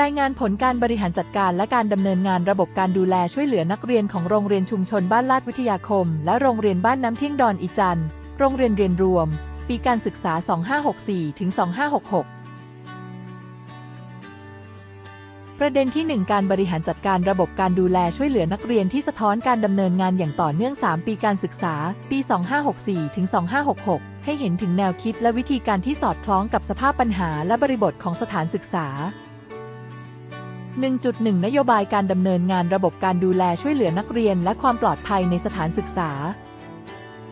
รายงานผลการบริหารจัดการและการดำเนินงานระบบการดูแลช่วยเหลือนักเรียนของโรงเรียนชุมชนบ้านลาดวิทยาคม และโรงเรียนบ้านน้ำเที่ยงดอนอีจัน โรงเรียนเรียนรวม ปีการศึกษา 2564 ถึง 2566 ประเด็นที่ 1 การบริหารจัดการระบบการดูแลช่วยเหลือนักเรียนที่สะท้อนการดำเนินงานอย่างต่อเนื่อง 3 ปีการศึกษา ปี 2564 ถึง 2566 ให้เห็นถึงแนวคิดและวิธีการที่สอดคล้องกับสภาพปัญหาและบริบทของสถานศึกษา 1.1 นโยบายการดำเนินงานระบบการดูแลช่วยเหลือนักเรียนและความปลอดภัยในสถานศึกษา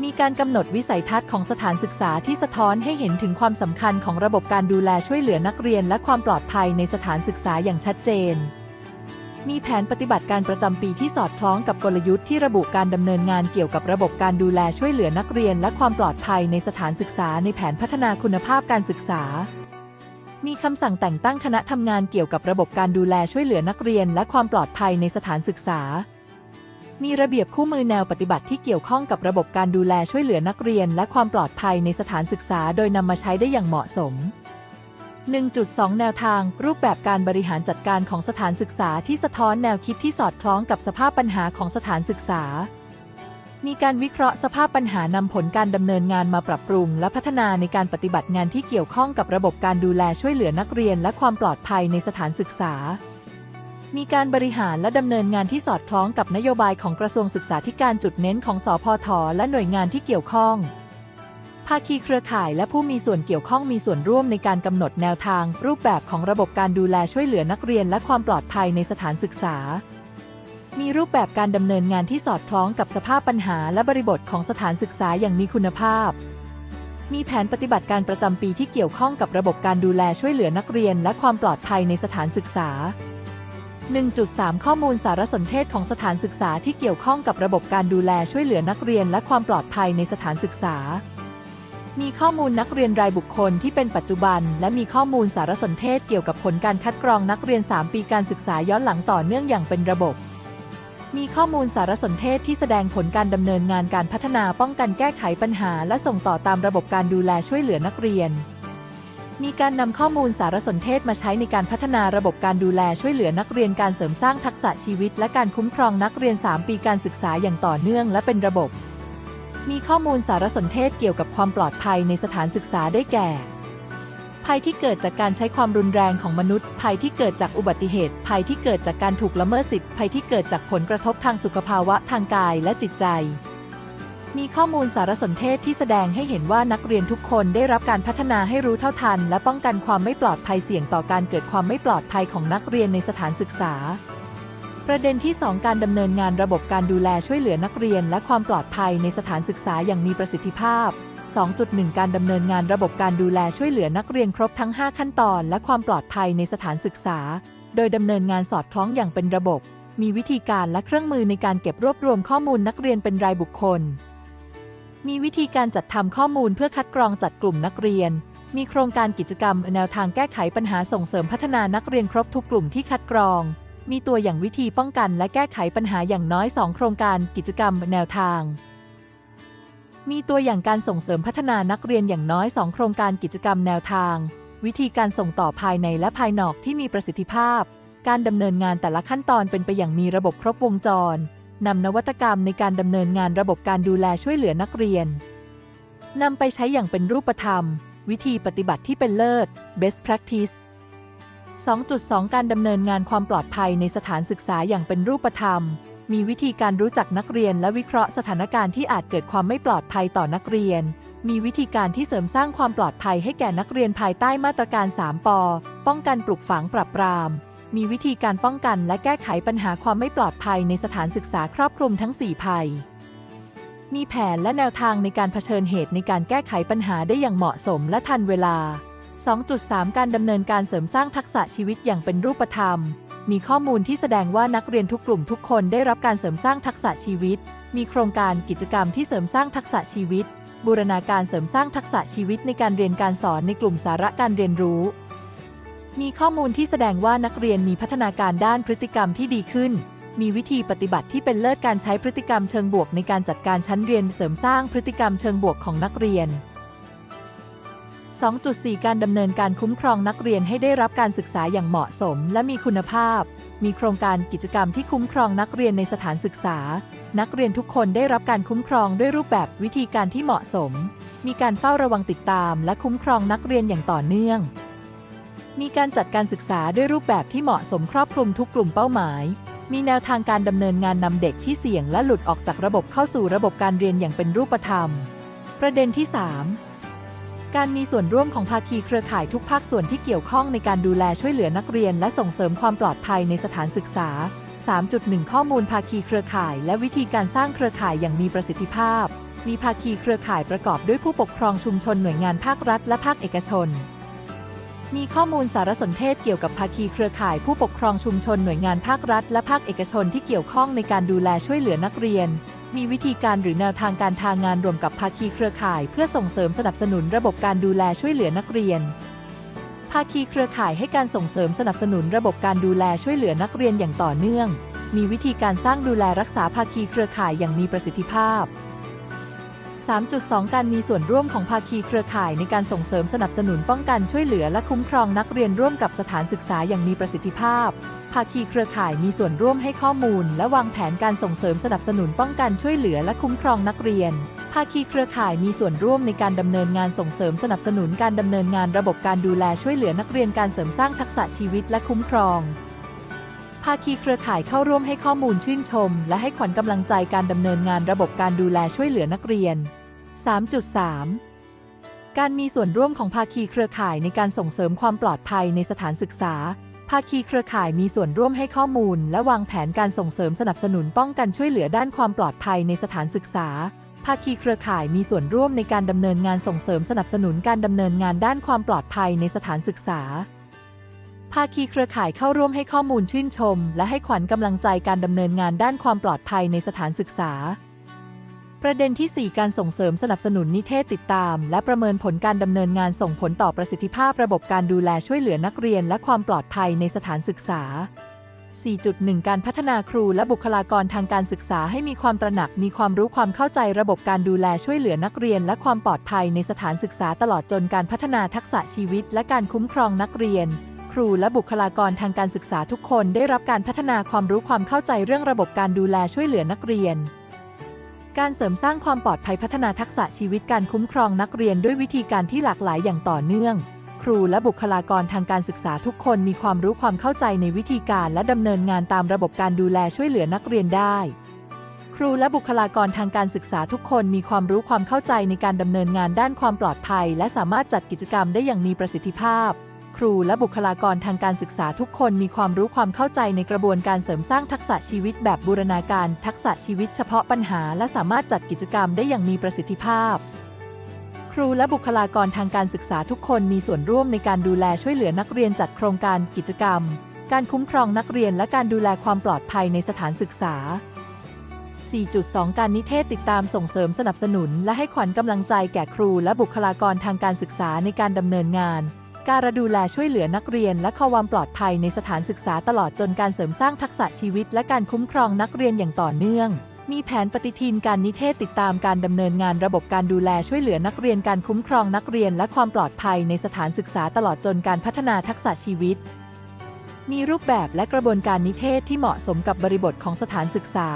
มีการกำหนดวิสัยทัศน์ของสถานศึกษาที่สะท้อนให้เห็นถึงความสำคัญของระบบการดูแลช่วยเหลือนักเรียนและความปลอดภัยในสถานศึกษาอย่างชัดเจน มีแผนปฏิบัติการประจำปีที่สอดคล้องกับกลยุทธ์ที่ระบุการดำเนินงานเกี่ยวกับระบบการดูแลช่วยเหลือนักเรียน และความปลอดภัยในสถานศึกษาในแผนพัฒนาคุณภาพการศึกษา มีคำสั่งแต่งตั้งคณะทำงานเกี่ยวกับระบบการดูแลช่วยเหลือนักเรียน และความปลอดภัยในสถานศึกษา มีระเบียบคู่มือแนวปฏิบัติที่เกี่ยวข้องกับระบบการดูแลช่วยเหลือนักเรียน และความปลอดภัยในสถานศึกษา โดยนำมาใช้ได้อย่างเหมาะสม 1.2 แนวทาง รูปแบบการบริหารจัดการของสถานศึกษาที่สะท้อนแนวคิดที่สอดคล้องกับสภาพปัญหาของสถานศึกษา มีการวิเคราะห์สภาพปัญหานำผลการดำเนินงานมาปรับปรุง และพัฒนาในการปฏิบัติงานที่เกี่ยวข้องกับระบบการดูแลช่วยเหลือนักเรียน และความปลอดภัยในสถานศึกษา มีการบริหารและดำเนินงานที่สอดคล้องกับนโยบายของกระทรวงศึกษาธิการจุดเน้นของสพทและหน่วยงานที่เกี่ยวข้องภาคีเครือข่ายและผู้มีส่วนเกี่ยวข้องมีส่วนร่วมในการกำหนดแนวทาง รูปแบบของระบบการดูแลช่วยเหลือนักเรียนและความปลอดภัยในสถานศึกษา มีรูปแบบการดำเนินงานที่สอดคล้องกับสภาพปัญหาและบริบทของสถานศึกษาอย่างมีคุณภาพ มีแผนปฏิบัติการประจำปีที่เกี่ยวข้องกับระบบการดูแลช่วยเหลือนักเรียน และความปลอดภัยในสถานศึกษา 1.3 ข้อมูลสารสนเทศของสถานศึกษาที่เกี่ยวข้องกับระบบการดูแลช่วยเหลือนักเรียน และความปลอดภัยในสถานศึกษา มีข้อมูลนักเรียนรายบุคคลที่เป็นปัจจุบัน และมีข้อมูลสารสนเทศเกี่ยวกับผลการคัดกรองนักเรียน 3 ปีการศึกษาย้อนหลังต่อเนื่องอย่างเป็นระบบ มีข้อมูลสารสนเทศที่แสดงผลการดำเนินงานการพัฒนาป้องกันแก้ไขปัญหา และส่งต่อตามระบบการดูแลช่วยเหลือนักเรียน มีการนำข้อมูลสารสนเทศมาใช้ในการพัฒนาระบบการดูแลช่วยเหลือนักเรียนการเสริมสร้างทักษะชีวิต และการคุ้มครองนักเรียน 3 ปีการศึกษาอย่างต่อเนื่องและเป็นระบบ มีข้อมูลสารสนเทศเกี่ยวกับความปลอดภัยในสถานศึกษาได้แก่ ภัยที่เกิดจากการใช้ความรุนแรงของมนุษย์ ภัยที่เกิดจากอุบัติเหตุ ภัยที่เกิดจากการถูกละเมิดสิทธิภัยที่เกิดจากผลกระทบทางสุขภาวะทางกายและจิตใจ มีข้อมูลสารสนเทศที่แสดงให้เห็นว่านักเรียนทุกคนได้รับการพัฒนาให้รู้เท่าทัน และป้องกันความไม่ปลอดภัยเสี่ยงต่อการเกิดความไม่ปลอดภัยของนักเรียนในสถานศึกษาประเด็นที่ 2 การดำเนินงานระบบการดูแลช่วยเหลือนักเรียน และความปลอดภัยในสถานศึกษาอย่างมีประสิทธิภาพ 2.1 การดำเนินงานระบบการดูแลช่วยเหลือนักเรียนครบทั้ง 5 ขั้นตอน และความปลอดภัยในสถานศึกษา โดยดำเนินงานสอดคล้องอย่างเป็นระบบ มีวิธีการและเครื่องมือในการเก็บรวบรวมข้อมูลนักเรียนเป็นรายบุคคล มีวิธีการจัดทำข้อมูลเพื่อคัดกรองจัดกลุ่มนักเรียน มีโครงการกิจกรรมแนวทางแก้ไขปัญหาส่งเสริมพัฒนานักเรียนครบทุกกลุ่มที่คัดกรอง มีตัวอย่างวิธีป้องกันและแก้ไขปัญหาอย่างน้อย 2 โครงการกิจกรรมแนวทาง มีตัวอย่างการส่งเสริมพัฒนานักเรียนอย่างน้อย 2 โครงการกิจกรรมแนวทาง วิธีการส่งต่อภายในและภายนอกที่มีประสิทธิภาพ การดำเนินงานแต่ละขั้นตอนเป็นไปอย่างมีระบบครบวงจรนำนวัตกรรมในการดำเนินงานระบบการดูแลช่วยเหลือนักเรียนนำไปใช้อย่างเป็นรูปธรรม วิธีปฏิบัติที่เป็นเลิศ best practice 2.2 การดำเนินงานความปลอดภัยในสถานศึกษาอย่างเป็นรูปธรรม มีวิธีการรู้จักนักเรียนและวิเคราะห์สถานการณ์ที่อาจเกิดความไม่ปลอดภัยต่อนักเรียน มีวิธีการที่เสริมสร้างความปลอดภัยให้แก่นักเรียนภายใต้มาตรการ 3ปป้องกันปลุกฝังปรับปราม มีวิธีการป้องกันและแก้ไขปัญหาความไม่ปลอดภัยในสถานศึกษาครอบคลุมทั้ง 4 ภัย มีแผนและแนวทางในการเผชิญเหตุในการแก้ไขปัญหาได้อย่างเหมาะสมและทันเวลา 2.3 การดำเนินการเสริมสร้างทักษะชีวิตอย่างเป็นรูปธรรม มีข้อมูลที่แสดงว่านักเรียนทุกกลุ่มทุกคนได้รับการเสริมสร้างทักษะชีวิต มีโครงการกิจกรรมที่เสริมสร้างทักษะชีวิต บูรณาการเสริมสร้างทักษะชีวิตในการเรียนการสอนในกลุ่มสาระการเรียนรู้ มีข้อมูลที่แสดงว่านักเรียนมีพัฒนาการด้านพฤติกรรมที่ดีขึ้น มีวิธีปฏิบัติที่เป็นเลิศการใช้พฤติกรรมเชิงบวกในการจัดการชั้นเรียนเสริมสร้างพฤติกรรมเชิงบวกของนักเรียน 2.4 การดำเนินการคุ้มครองนักเรียนให้ได้รับการศึกษาอย่างเหมาะสมและมีคุณภาพ มีโครงการกิจกรรมที่คุ้มครองนักเรียนในสถานศึกษา นักเรียนทุกคนได้รับการคุ้มครองด้วยรูปแบบวิธีการที่เหมาะสม มีการเฝ้าระวังติดตาม และคุ้มครองนักเรียนอย่างต่อเนื่อง มีการจัดการศึกษาด้วยรูปแบบที่เหมาะสมครอบคลุมทุกกลุ่มเป้าหมาย มีแนวทางการดำเนินงานนำเด็กที่เสี่ยงและหลุดออกจากระบบเข้าสู่ระบบการเรียนอย่างเป็นรูปธรรม ประเด็นที่ 3 การมีส่วนร่วมของภาคีเครือข่ายทุกภาคส่วนที่เกี่ยวข้องในการดูแลช่วยเหลือนักเรียน และส่งเสริมความปลอดภัยในสถานศึกษา 3.1 ข้อมูลภาคีเครือข่าย และวิธีการสร้างเครือข่ายอย่างมีประสิทธิภาพ มีภาคีเครือข่ายประกอบด้วยผู้ปกครองชุมชนหน่วยงานภาครัฐและภาคเอกชน มีข้อมูลสารสนเทศเกี่ยวกับภาคีเครือข่าย ผู้ปกครองชุมชนหน่วยงานภาครัฐ และภาคเอกชนที่เกี่ยวข้องในการดูแลช่วยเหลือนักเรียน มีวิธีการหรือแนวทางการทางงานรวมกับภาคีเครือข่าย เพื่อส่งเสริมสนับสนุนระบบการดูแลช่วยเหลือนักเรียน ภาคีเครือข่ายให้การส่งเสริมสนับสนุนระบบการดูแลช่วยเหลือนักเรียนอย่างต่อเนื่อง มีวิธีการสร้างดูแลรักษาภาคีเครือข่ายอย่างมีประสิทธิภาพ 3.2 การมีส่วนร่วมของภาคีเครือข่ายในการส่งเสริมสนับสนุนป้องกันช่วยเหลือและคุ้มครองนักเรียนร่วมกับสถานศึกษาอย่างมีประสิทธิภาพ ภาคีเครือข่ายมีส่วนร่วมให้ข้อมูล และวางแผนการส่งเสริมสนับสนุนป้องกันช่วยเหลือและคุ้มครองนักเรียน ภาคีเครือข่ายมีส่วนร่วมในการดำเนินงานส่งเสริมสนับสนุนการดำเนินงานระบบการดูแลช่วยเหลือนักเรียนการเสริมสร้างทักษะชีวิตและคุ้มครอง ภาคีเครือข่ายเข้าร่วมให้ข้อมูลชื่นชม และให้ขวัญกำลังใจการดำเนินงานระบบการดูแลช่วยเหลือนักเรียน 3.3 การมีส่วนร่วมของภาคีเครือข่ายในการส่งเสริมความปลอดภัยในสถานศึกษา ภาคีเครือข่ายมีส่วนร่วมให้ข้อมูล และวางแผนการส่งเสริมสนับสนุนป้องกันช่วยเหลือด้านความปลอดภัยในสถานศึกษา ภาคีเครือข่ายมีส่วนร่วมในการดำเนินงานส่งเสริมสนับสนุนการดำเนินงานด้านความปลอดภัยในสถานศึกษา ภาคีเครือข่ายเข้าร่วมให้ข้อมูลชื่นชม และให้ขวัญกำลังใจการดำเนินงานด้านความปลอดภัยในสถานศึกษา ประเด็นที่ 4 การส่งเสริมสนับสนุนนิเทศติดตาม และประเมินผลการดำเนินงานส่งผลต่อประสิทธิภาพระบบการดูแลช่วยเหลือนักเรียน และความปลอดภัยในสถานศึกษา 4.1 การพัฒนาครูและบุคลากรทางการศึกษาให้มีความตระหนัก มีความรู้ความเข้าใจระบบการดูแลช่วยเหลือนักเรียน และความปลอดภัยในสถานศึกษาตลอดจนการพัฒนาทักษะชีวิต และการคุ้มครองนักเรียน ครูและบุคลากรทางการศึกษาทุกคนได้รับการพัฒนาความรู้ความเข้าใจเรื่องระบบการดูแลช่วยเหลือนักเรียน การเสริมสร้างความปลอดภัยพัฒนาทักษะชีวิตการคุ้มครองนักเรียนด้วยวิธีการที่หลากหลายอย่างต่อเนื่อง ครูและบุคลากรทางการศึกษาทุกคนมีความรู้ความเข้าใจในวิธีการและดำเนินงานตามระบบการดูแลช่วยเหลือนักเรียนได้ครูและบุคลากรทางการศึกษาทุกคนมีความรู้ความเข้าใจในการดำเนินงานด้านความปลอดภัย และสามารถจัดกิจกรรมได้อย่างมีประสิทธิภาพ ครูและบุคลากรทางการศึกษาทุกคนมีความรู้ความเข้าใจในกระบวนการเสริมสร้างทักษะชีวิตแบบบูรณาการทักษะชีวิตเฉพาะปัญหา และสามารถจัดกิจกรรมได้อย่างมีประสิทธิภาพ ครูและบุคลากรทางการศึกษาทุกคนมีส่วนร่วมในการดูแลช่วยเหลือนักเรียนจัดโครงการกิจกรรม การคุ้มครองนักเรียนและการดูแลความปลอดภัยในสถานศึกษา 4.2 การนิเทศติดตามส่งเสริมสนับสนุน และให้ขวัญกำลังใจแก่ครูและบุคลากรทางการศึกษาในการดำเนินงาน การดูแลช่วยเหลือนักเรียนและความปลอดภัยในสถานศึกษาตลอดจนการเสริมสร้างทักษะชีวิต และการคุ้มครองนักเรียนอย่างต่อเนื่อง มีแผนปฏิทินการนิเทศติดตามการดำเนินงานระบบการดูแลช่วยเหลือนักเรียนการคุ้มครองนักเรียน และความปลอดภัยในสถานศึกษาตลอดจนการพัฒนาทักษะชีวิต มีรูปแบบและกระบวนการนิเทศที่เหมาะสมกับบริบทของสถานศึกษา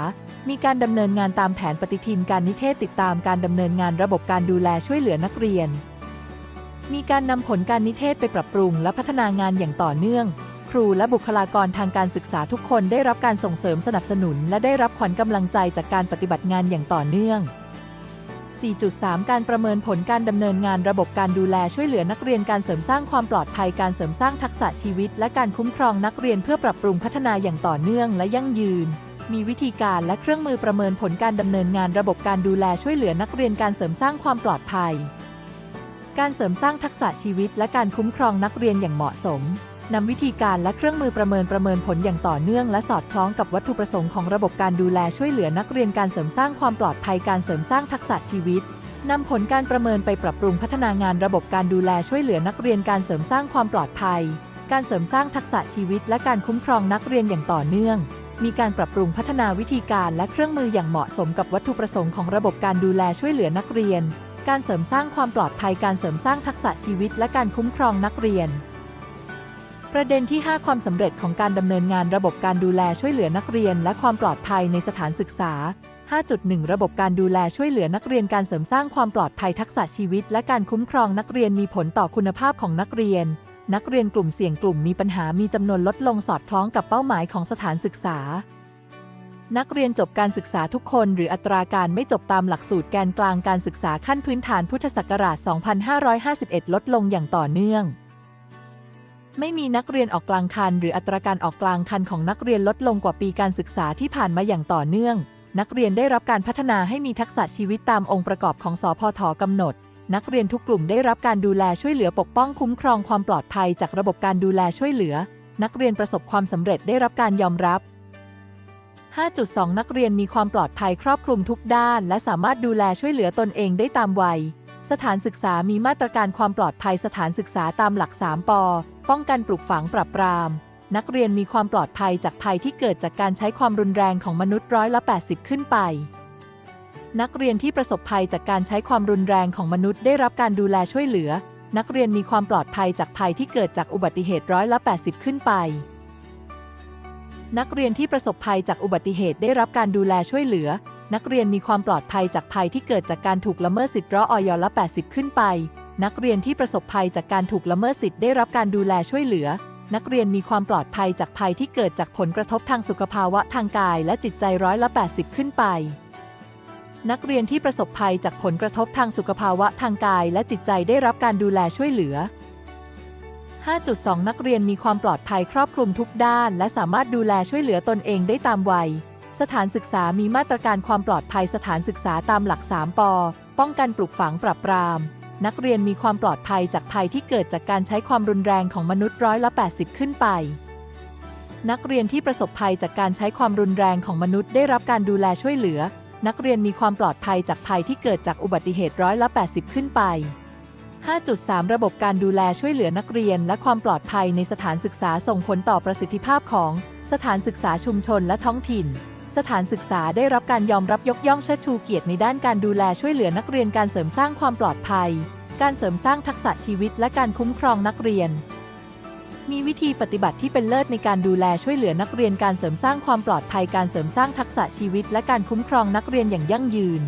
มีการดำเนินงานตามแผนปฏิทินการนิเทศติดตามการดำเนินงานระบบการดูแลช่วยเหลือนักเรียน มีการนำผลการนิเทศไปปรับปรุงและพัฒนางานอย่างต่อเนื่อง ครูและบุคลากรทางการศึกษาทุกคนได้รับการส่งเสริมสนับสนุน และได้รับขวัญกำลังใจจากการปฏิบัติงานอย่างต่อเนื่อง 4.3 การประเมินผลการดำเนินงานระบบการดูแลช่วยเหลือนักเรียนการเสริมสร้างความปลอดภัยการเสริมสร้างทักษะชีวิต และการคุ้มครองนักเรียนเพื่อปรับปรุงพัฒนาอย่างต่อเนื่องและยั่งยืน มีวิธีการและเครื่องมือประเมินผลการดำเนินงานระบบการดูแลช่วยเหลือนักเรียนการเสริมสร้างความปลอดภัย การเสริมสร้างทักษะชีวิตและการคุ้มครองนักเรียนอย่างเหมาะสมนำวิธีการและเครื่องมือประเมินประเมินผลอย่างต่อเนื่อง และสอดคล้องกับวัตถุประสงค์ของระบบการดูแลช่วยเหลือนักเรียนการเสริมสร้างความปลอดภัยการเสริมสร้างทักษะชีวิตนำผลการประเมินไปปรับปรุงพัฒนางานระบบการดูแลช่วยเหลือนักเรียนการเสริมสร้างความปลอดภัย การเสริมสร้างทักษะชีวิต และการคุ้มครองนักเรียนอย่างต่อเนื่อง มีการปรับปรุงพัฒนาวิธีการและเครื่องมืออย่างเหมาะสมกับวัตถุประสงค์ของระบบการดูแลช่วยเหลือนักเรียน การเสริมสร้างความปลอดภัยการเสริมสร้างทักษะชีวิตและการคุ้มครองนักเรียน ประเด็นที่ 5 ความสำเร็จของการดำเนินงานระบบการดูแลช่วยเหลือนักเรียน และความปลอดภัยในสถานศึกษา 5.1 ระบบการดูแลช่วยเหลือนักเรียนการเสริมสร้างความปลอดภัยทักษะชีวิต และการคุ้มครองนักเรียนมีผลต่อคุณภาพของนักเรียน นักเรียนกลุ่มเสี่ยงกลุ่มมีปัญหามีจำนวนลดลงสอดคล้องกับเป้าหมายของสถานศึกษา นักเรียนจบการศึกษาทุกคนหรืออัตราการไม่จบตามหลักสูตรแกนกลางการศึกษาขั้นพื้นฐานพุทธศักราช 2551 ลดลงอย่างต่อเนื่อง ไม่มีนักเรียนออกกลางคัน หรืออัตราการออกกลางคันของนักเรียนลดลงกว่าปีการศึกษาที่ผ่านมาอย่างต่อเนื่อง นักเรียนได้รับการพัฒนาให้มีทักษะชีวิตตามองค์ประกอบของสพทกำหนด นักเรียนทุกกลุ่มได้รับการดูแลช่วยเหลือปกป้องคุ้มครองความปลอดภัยจากระบบการดูแลช่วยเหลือ นักเรียนประสบความสำเร็จได้รับการยอมรับ 5.2 นักเรียนมีความปลอดภัยครอบคลุมทุกด้าน และสามารถดูแลช่วยเหลือตนเองได้ตามวัย สถานศึกษามีมาตรการความปลอดภัยสถานศึกษาตามหลัก 3 ป ป้องกันปลูกฝังปรับปราม นักเรียนมีความปลอดภัยจากภัยที่เกิดจากการใช้ความรุนแรงของมนุษย์ร้อยละ 80 ขึ้นไป นักเรียนที่ประสบภัยจากการใช้ความรุนแรงของมนุษย์ได้รับการดูแลช่วยเหลือ นักเรียนมีความปลอดภัยจากภัยที่เกิดจากอุบัติเหตุร้อยละ 80 ขึ้นไป นักเรียนที่ประสบภัยจากอุบัติเหตุได้รับการดูแลช่วยเหลือ นักเรียนมีความปลอดภัยจากภัยที่เกิดจากการถูกละเมิดสิทธิ์ร้ออยละ 80 ขึ้นไป นักเรียนที่ประสบภัยจากการถูกละเมิดสิทธิ์ได้รับการดูแลช่วยเหลือ นักเรียนมีความปลอดภัยจากภัยที่เกิดจากผลกระทบทางสุขภาวะทางกายและจิตใจร้อยละ 80 ขึ้นไป นักเรียนที่ประสบภัยจากผลกระทบทางสุขภาวะทางกายและจิตใจได้รับการดูแลช่วยเหลือ 5.2 นักเรียนมีความปลอดภัยครอบคลุมทุกด้าน และสามารถดูแลช่วยเหลือตนเองได้ตามวัย สถานศึกษามีมาตรการความปลอดภัยสถานศึกษาตามหลัก 3 ป ป้องกันปลูกฝังปรับปราม นักเรียนมีความปลอดภัยจากภัยที่เกิดจากการใช้ความรุนแรงของมนุษย์ร้อยละ 80 ขึ้นไป นักเรียนที่ประสบภัยจากการใช้ความรุนแรงของมนุษย์ได้รับการดูแลช่วยเหลือ นักเรียนมีความปลอดภัยจากภัยที่เกิดจากอุบัติเหตุร้อยละ 80 ขึ้นไป 5.3 ระบบการดูแลช่วยเหลือนักเรียน และความปลอดภัยในสถานศึกษาส่งผลต่อประสิทธิภาพของ สถานศึกษาชุมชนและท้องถิ่น สถานศึกษาได้รับการยอมรับยกย่องเชิดชูเกียรติในด้านการดูแลช่วยเหลือนักเรียนการเสริมสร้างความปลอดภัย การเสริมสร้างทักษะชีวิตและการคุ้มครองนักเรียน มีวิธีปฏิบัติที่เป็นเลิศในการดูแลช่วยเหลือนักเรียนการเสริมสร้างความปลอดภัย การเสริมสร้างทักษะชีวิต และการคุ้มครองนักเรียนอย่างยั่งยืน